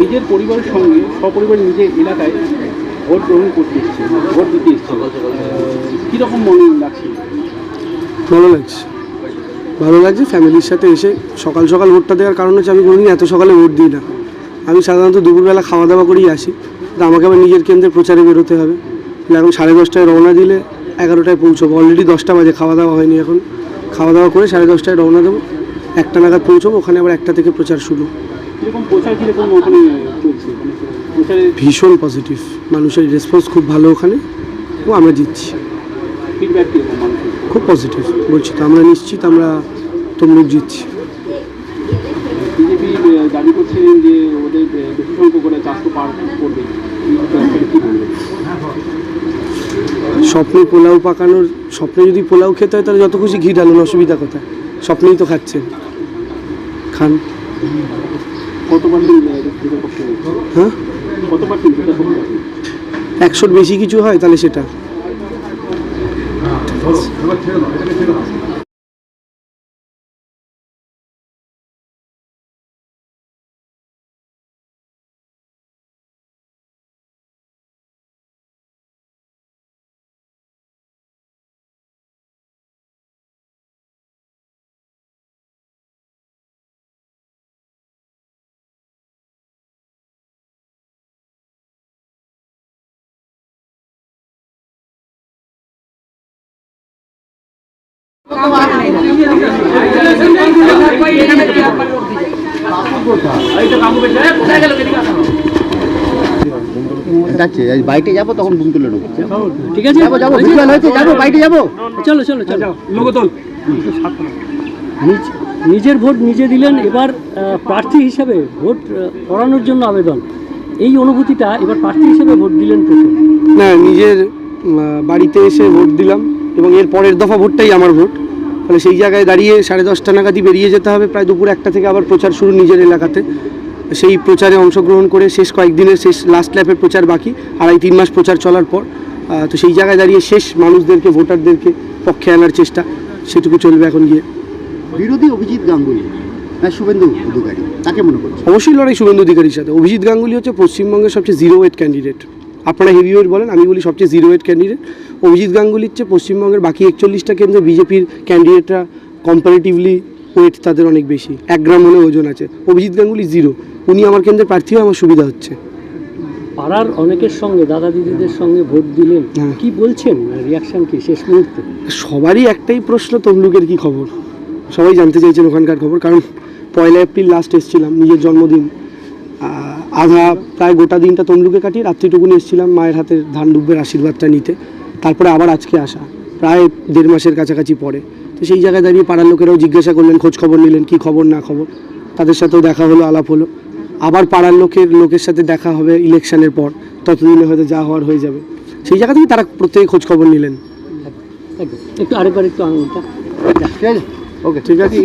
নিজের পরিবারের সঙ্গে সপরিবার নিজের এলাকায় ভোট গ্রহণ করতে এসছে, ভোট দিতে এসছে। কীরকম মনে লাগছে? ভালো লাগছে। ভালো লাগছে, ফ্যামিলির সাথে এসে সকাল সকাল ভোটটা দেওয়ার কারণ হচ্ছে আমি কোনোদিন এত সকালে ভোট দিই না। আমি সাধারণত দুপুরবেলা খাওয়া দাওয়া করেই আসি। তো আমাকে আবার নিজের কেন্দ্রে প্রচারে বেরোতে হবে। এখন সাড়ে দশটায় রওনা দিলে এগারোটায় পৌঁছবো। অলরেডি দশটা বাজে খাওয়া দাওয়া হয়নি এখন। খাওয়া দাওয়া করে সাড়ে দশটায় রওনা দেবো। একটা নাগাদ পৌঁছবো, ওখানে আবার একটা থেকে প্রচার শুরু। মানে ভীষণ পজিটিভ মানুষের রেসপন্স খুব ভালো ওখানে। ও আমরা জিতছি। খুব পজিটিভ বলছি তো আমরা নিশ্চিত আমরা তমলুক জিতছি। বিজেপি দাবি করছিলেন যে ওদের বেশি সংখ্যক করে চারশো পার করবে। স্বপ্নে পোলাও পাকানোর স্বপ্নে যদি পোলাও খেতে হয় তাহলে যত খুশি ঘি ঢালুন অসুবিধা কোথায়? স্বপ্নেই তো খাচ্ছেন। খান। হ্যাঁ? একশোর বেশি কিছু হয় তাহলে সেটা। যাচ্ছে বাইটে যাব তখন বুম তুলে নেব। ঠিক আছে। যাব যাব বিকেল হয়েছে যাব বাইটে যাব। চলো চলো চলো। লোকতল নিজ- নিজের ভোট নিজে দিলেন এবার প্রার্থী হিসাবে ভোট করানোর জন্য আবেদন। এই অনুভূতিটা এবার প্রার্থী হিসেবে ভোট দিলেন প্রথম। না নিজের বাড়িতে এসে ভোট দিলাম এবং এর পরের দফা ভোটটাই আমার ভোট। তাহলে সেই জায়গায় দাঁড়িয়ে সাড়ে দশটা নাগাদই বেরিয়ে যেতে হবে। প্রায় দুপুর একটা থেকে আবার প্রচার শুরু নিজের এলাকাতে। সেই প্রচারে অংশগ্রহণ করে শেষ কয়েকদিনের শেষ লাস্ট ল্যাপের প্রচার বাকি আড়াই তিন মাস প্রচার চলার পর তো সেই জায়গায় দাঁড়িয়ে শেষ মানুষদেরকে ভোটারদেরকে পক্ষে আনার চেষ্টা সেটুকু চলবে এখন গিয়ে। বিরোধী অভিজিৎ গাঙ্গুলি না শুভেন্দু অধিকারী তাকে মনে করছে অবশ্যই লড়াই শুভেন্দু অধিকারীর সাথে। অভিজিৎ গাঙ্গুলি হচ্ছে পশ্চিমবঙ্গের সবচেয়ে জিরো ওয়েট ক্যান্ডিডেট আপনারা হেভি ওয়েট বলেন আমি বলি সবচেয়ে জিরো ওয়েট ক্যান্ডিডেট অভিজিৎ গাঙ্গুলির চেয়ে পশ্চিমবঙ্গের বাকি একচল্লিশটা কেন্দ্রে বিজেপির ক্যান্ডিডেটরা কম্পারেটিভলি ওয়েট তাদের অনেক বেশি। এক গ্রাম মনে ওজন আছে। অভিজিৎ গাঙ্গুলি জিরো উনি আমার কেন্দ্রে প্রার্থী হয়ে আমার সুবিধা হচ্ছে। পাড়ার অনেকের সঙ্গে দাদা দিদিদের সঙ্গে ভোট দিলেন। হ্যাঁ। কি বলছেন? রিয়াকশন কি? শেষ মুহূর্তে? সবারই একটাই প্রশ্ন তমলুকের কি খবর? সবাই জানতে চাইছেন ওখানকার খবর কারণ পয়লা এপ্রিল লাস্ট এসেছিলাম নিজের জন্মদিন। আধা প্রায় গোটা দিনটা তমলুকে কাটিয়ে রাত্রিটুকুনি এসেছিলাম মায়ের হাতের ধান ডুব্বের আশীর্বাদটা নিতে। তারপরে আবার আজকে আসা প্রায় দেড় মাসের কাছাকাছি পরে। তো সেই জায়গায় দাঁড়িয়ে পাড়ার লোকেরাও জিজ্ঞাসা করলেন খোঁজ খবর নিলেন কি খবর না খবর? তাদের সাথেও দেখা হলো আলাপ হলো। আবার পাড়ার লোকের লোকের সাথে দেখা হবে ইলেকশনের পর ততদিনে হয়তো যা হওয়ার হয়ে যাবে। সেই জায়গা থেকে তারা প্রত্যেকে খোঁজ খবর নিলেন। একটু আরেকবার একটু আঙুলটা। ঠিক আছে। ওকে ঠিক আছে